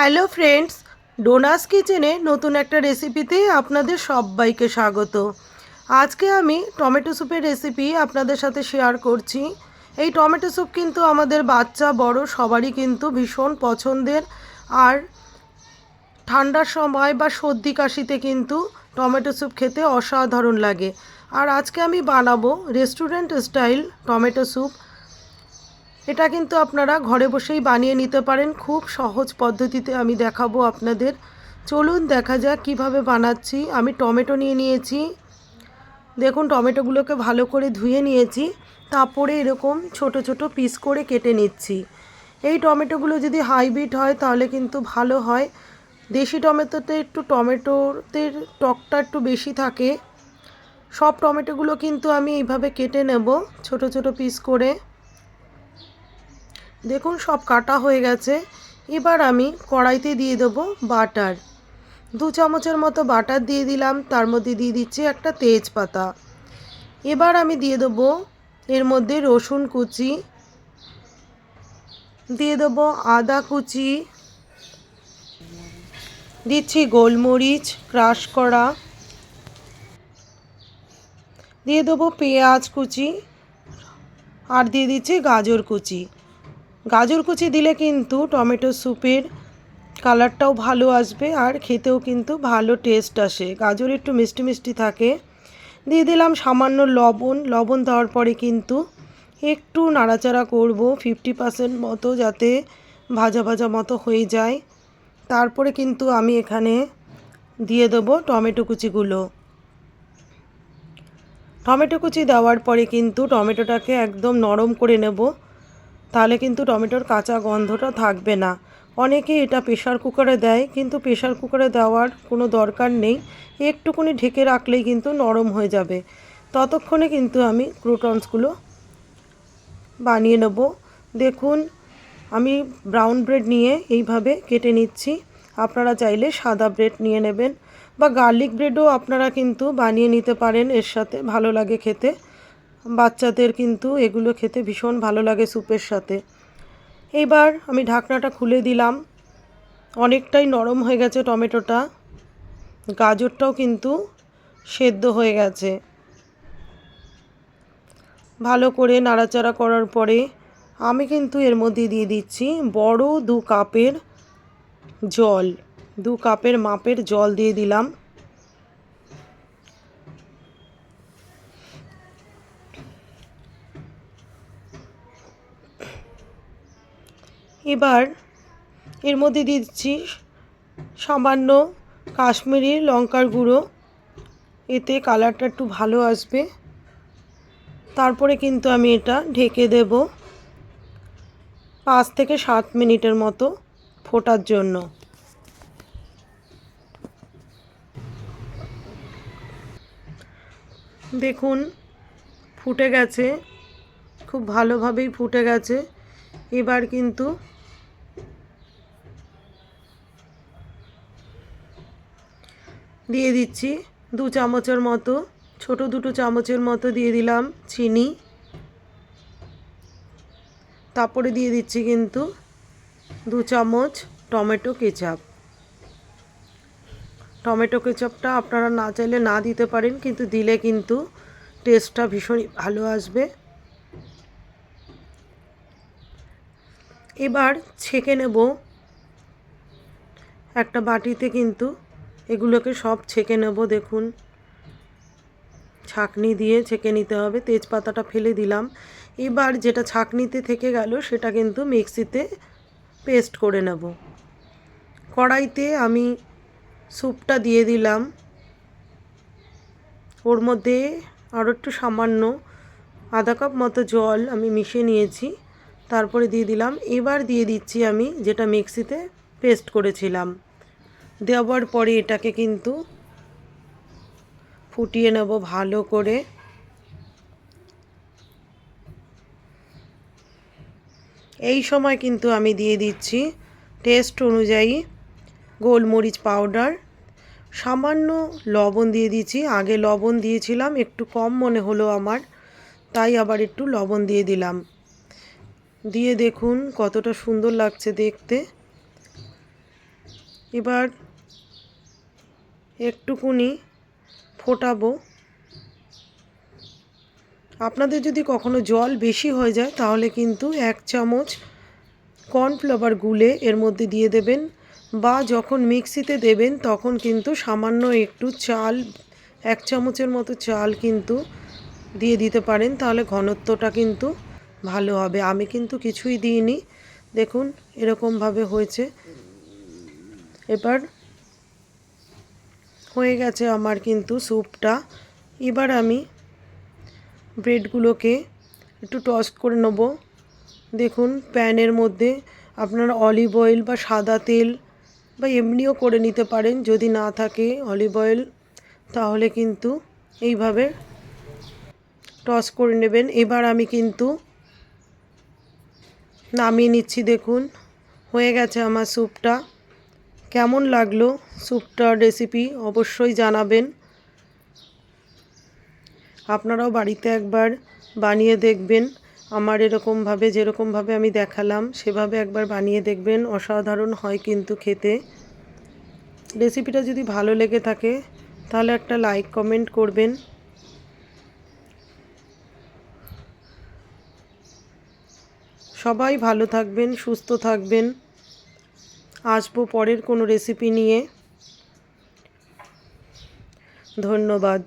Hello friends, ডোনাস কিচেনে নতুন একটা রেসিপিতে আপনাদের সবাইকে স্বাগত। আজকে আমি টমেটো স্যুপের রেসিপি আপনাদের সাথে শেয়ার করছি। এই টমেটো স্যুপ কিন্তু আমাদের বাচ্চা, বড় সবারই কিন্তু ভীষণ পছন্দের। আর ঠান্ডার সময় বা সর্দি কাশিতে কিন্তু টমেটো স্যুপ খেতে অসাধারণ লাগে। আর আজকে আমি বানাবো রেস্টুরেন্ট স্টাইল টমেটো স্যুপ। এটা কিন্তু আপনারা ঘরে বসেই বানিয়ে নিতে পারেন। খুব সহজ পদ্ধতিতে আমি দেখাবো আপনাদের। চলুন দেখা যাক কীভাবে বানাচ্ছি। আমি টমেটো নিয়ে নিয়েছি। দেখুন, টমেটোগুলোকে ভালো করে ধুয়ে নিয়েছি। তারপরে এরকম ছোট ছোট পিস করে কেটে নিচ্ছি। এই টমেটোগুলো যদি হাইব্রিড হয়, তাহলে কিন্তু ভালো হয়। দেশি টমেটোতে একটু টমেটোতে টকটা একটু বেশি থাকে। সব টমেটোগুলো কিন্তু আমি এইভাবে কেটে নেব ছোট ছোট পিস করে। দেখুন, সব কাটা হয়ে গেছে। এবার আমি কড়াইতে দিয়ে দেবো বাটার। দু চামচের মতো বাটার দিয়ে দিলাম, তার মধ্যে দিয়ে দিচ্ছি একটা তেজপাতা। এবার আমি দিয়ে দেবো এর মধ্যে রসুন কুচি, দিয়ে দেবো আদা কুচি, দিচ্ছি গোলমরিচ, ক্রাশ করা। দিয়ে দেবো পেঁয়াজ কুচি আর দিয়ে দিচ্ছি গাজর কুচি। গাজর কুচি দিলে কিন্তু টমেটো স্যুপের কালারটাও ভালো আসবে আর খেতেও কিন্তু ভালো টেস্ট আসে। গাজর একটু মিষ্টি মিষ্টি থাকে। দিয়ে দিলাম সামান্য লবণ। লবণ দেওয়ার পরে কিন্তু একটু নাড়াচাড়া করব ফিফটি পার্সেন্ট মতো যাতে ভাজা ভাজা মতো হয়ে যায়। তারপরে কিন্তু আমি এখানে দিয়ে দেবো টমেটো কুচিগুলো। টমেটো কুচি দেওয়ার পরে কিন্তু টমেটোটাকে একদম নরম করে নেব। তাহলে কিন্তু টমেটোর কাঁচা গন্ধটা থাকবে না। অনেকে এটা প্রেশার কুকারে দেয়, কিন্তু প্রেশার কুকারে দেওয়ার কোনো দরকার নেই। একটুকুনি ঢেকে রাখলেই কিন্তু নরম হয়ে যাবে। ততক্ষণে কিন্তু আমি ক্রুটনসগুলো বানিয়ে নেব। দেখুন, আমি ব্রাউন ব্রেড নিয়ে এইভাবে কেটে নিচ্ছি। আপনারা চাইলে সাদা ব্রেড নিয়ে নেবেন। বা গার্লিক ব্রেডও আপনারা কিন্তু বানিয়ে নিতে পারেন, এর সাথে ভালো লাগে খেতে। বাচ্চাদের কিন্তু এগুলো খেতে ভীষণ ভালো লাগে স্যুপের সাথে। এইবার আমি ঢাকনাটা খুলে দিলাম। অনেকটাই নরম হয়ে গেছে টমেটোটা। গাজরটাও কিন্তু সেদ্ধ হয়ে গেছে। ভালো করে নাড়াচাড়া করার পরে আমি কিন্তু এর মধ্যে দিয়ে দিচ্ছি বড় দু কাপের জল। দু কাপের মাপের জল দিয়ে দিলাম। এবার এর মধ্যে দিয়ে দিচ্ছি সামান্য কাশ্মীরি লঙ্কার গুঁড়ো। এতে কালারটা একটু ভালো আসবে। তারপরে কিন্তু আমি এটা ঢেকে দেব পাঁচ থেকে সাত মিনিটের মতো ফোটার জন্য। দেখুন, ফুটে গেছে। খুব ভালোভাবেই ফুটে গেছে। এবার কিন্তু দিয়ে দিচ্ছি দু চামচের মতো, ছোট দুটো চামচের মতো দিয়ে দিলাম চিনি। তারপরে দিয়ে দিচ্ছি কিন্তু দু চামচ টমেটো কেচাপ। টমেটো কেচাপটা আপনারা না চাইলে না দিতে পারেন, কিন্তু দিলে কিন্তু টেস্টটা ভীষণই ভালো আসবে। এবার ছেঁকে নেব। একটা বাটিতে কিন্তু এগুলোকে সব ছেঁকে নেব, দেখুন। ছাকনি দিয়ে ছেঁকে নিতে হবে, তেজপাতাটা ফেলে দিলাম। এবার যেটা ছাকনিতে থেকে গেল, সেটা কিন্তু মিক্সিতে পেস্ট করে নেব। কড়াইতে আমি স্যুপটা দিয়ে দিলাম। ওর মধ্যে আরও একটু সামান্য আধা কাপ মতো জল আমি মিশিয়ে নিয়েছি। তারপরে দিয়ে দিলাম। এবার দিয়ে দিচ্ছি আমি যেটা মিক্সিতে পেস্ট করেছিলাম। দেওয়ার পরে এটাকে কিন্তু ফুটিয়ে নেব ভালো করে। এই সময় কিন্তু আমি দিয়ে দিচ্ছি টেস্ট অনুযায়ী গোলমরিচ পাউডার সামান্য লবণ দিয়ে দিচ্ছি আগে লবণ দিয়েছিলাম, একটু কম মনে হলো আমার, তাই আবার একটু লবণ দিয়ে দিলাম। দিয়ে দেখুন কতটা সুন্দর লাগছে দেখতে। এবার একটুকুনি ফোটাবো। আপনাদের যদি কখনো জল বেশি হয়ে যায়, তাহলে কিন্তু এক চামচ কর্নফ্লাওয়ার গুলে এর মধ্যে দিয়ে দেবেন বা যখন মিক্সিতে দেবেন, তখন কিন্তু সামান্য একটু চাল, এক চামচের মতো চাল কিন্তু দিয়ে দিতে পারেন, তাহলে ঘনত্বটা কিন্তু ভালো হবে। আমি কিন্তু কিছুই দিইনি। দেখুন, এরকমভাবে হয়েছে। এবার হয়ে গেছে আমার কিন্তু স্যুপটা। এবার আমি ব্রেডগুলোকে একটু টস করে নেব। দেখুন, প্যানের মধ্যে আপনার অলিভ অয়েল বা সাদা তেল বা এমনিও করে নিতে পারেন, যদি না থাকে অলিভ অয়েল তাহলে কিন্তু এইভাবে টস করে নেবেন। এবার আমি কিন্তু নামিয়ে নিচ্ছি, দেখুন, হয়ে গেছে আমার স্যুপটা। কেমন লাগল স্যুপটার রেসিপি অবশ্যই জানাবেন। আপনারাও বাড়িতে একবার বানিয়ে দেখবেন। আমার এরকমভাবে, যেরকমভাবে আমি দেখালাম, সেভাবে একবার বানিয়ে দেখবেন। অসাধারণ হয় কিন্তু খেতে। রেসিপিটা যদি ভালো লেগে থাকে, তাহলে একটা লাইক কমেন্ট করবেন। সবাই ভালো থাকবেন, সুস্থ থাকবেন। আসব পরের কোনো রেসিপি নিয়ে। ধন্যবাদ।